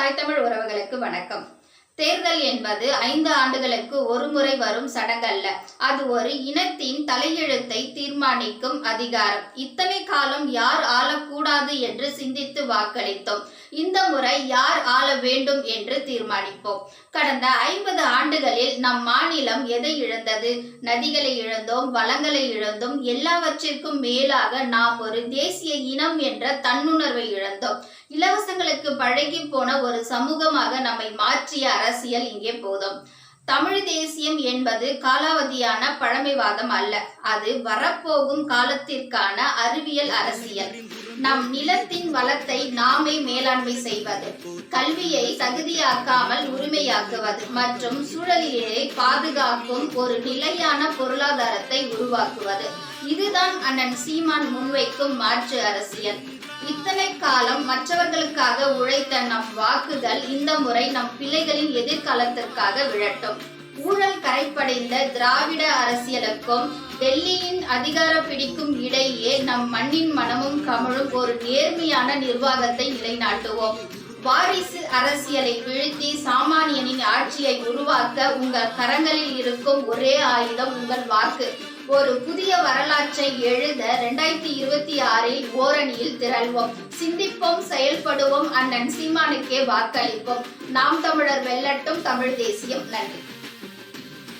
தாய் தமிழ் உறவுகளுக்கு வணக்கம். தேர்தல் என்பது ஐந்து ஆண்டுகளுக்கு ஒரு முறை வரும் சடங்கல்ல. அது ஒரு இனத்தின் தலையெழுத்தை தீர்மானிக்கும் அதிகாரம். இத்தனை காலம் யார் ஆளக்கூடாது என்று சிந்தித்து வாக்களித்தோம். இந்த முறை யார் ஆள வேண்டும் என்று தீர்மானிப்போம். கடந்த ஐம்பது ஆண்டுகளில் நம் மாநிலம் எதை இழந்தது? நதிகளை இழந்தோம் வளங்களை இழந்தோம் எல்லாவற்றிற்கும் மேலாக நாம் ஒரு தேசிய இனம் என்ற தன்னுணர்வை இழந்தோம். இலவசங்களுக்கு பழகி போன ஒரு சமூகமாக நம்மை மாற்றிய அரசியல் இங்கே போதும். தமிழ் தேசியம் என்பது காலாவதியான பழமைவாதம் அல்ல. அது வரப்போகும் காலத்திற்கான அறிவியல் அரசியல். நம் நிலத்தின் வளத்தை நாமே மேலாண்மை செய்வது கல்வியை தகுதியாக்காமல் உரிமையாக்குவது மற்றும் சூழலிலே பாதுகாக்கும் ஒரு நிலையான பொருளாதாரத்தை உருவாக்குவது. இதுதான் அண்ணன் சீமான் முன்வைக்கும் மாற்று அரசியல். இத்தனை காலம் மற்றவர்களுக்காக உழைத்த நம் வாக்குகள் இந்த முறை நம் பிள்ளைகளின் எதிர்காலத்திற்காக விழட்டும். ஊழல் கரைப்படைந்த திராவிட அரசியலுக்கும் டெல்லியின் அதிகார பிடிக்கும் இடையே நம் மண்ணின் மனமும் கமழும் ஒரு நேர்மையான நிர்வாகத்தை நிலைநாட்டுவோம். வாரிசு அரசியலை வீழ்த்தி சாமானியனின் ஆட்சியை உருவாக்க உங்கள் கரங்களில் இருக்கும் ஒரே ஆயுதம் உங்கள் வாக்கு. ஒரு புதிய வரலாற்றை எழுத ரெண்டாயிரத்தி இருபத்தி ஆறில் ஓரணியில் திரள்வோம். சிந்திப்போம் செயல்படுவோம் அண்ணன் சீமானுக்கே வாக்களிப்போம். நாம் தமிழர் வெல்லட்டும் தமிழ் தேசியம். நன்றி.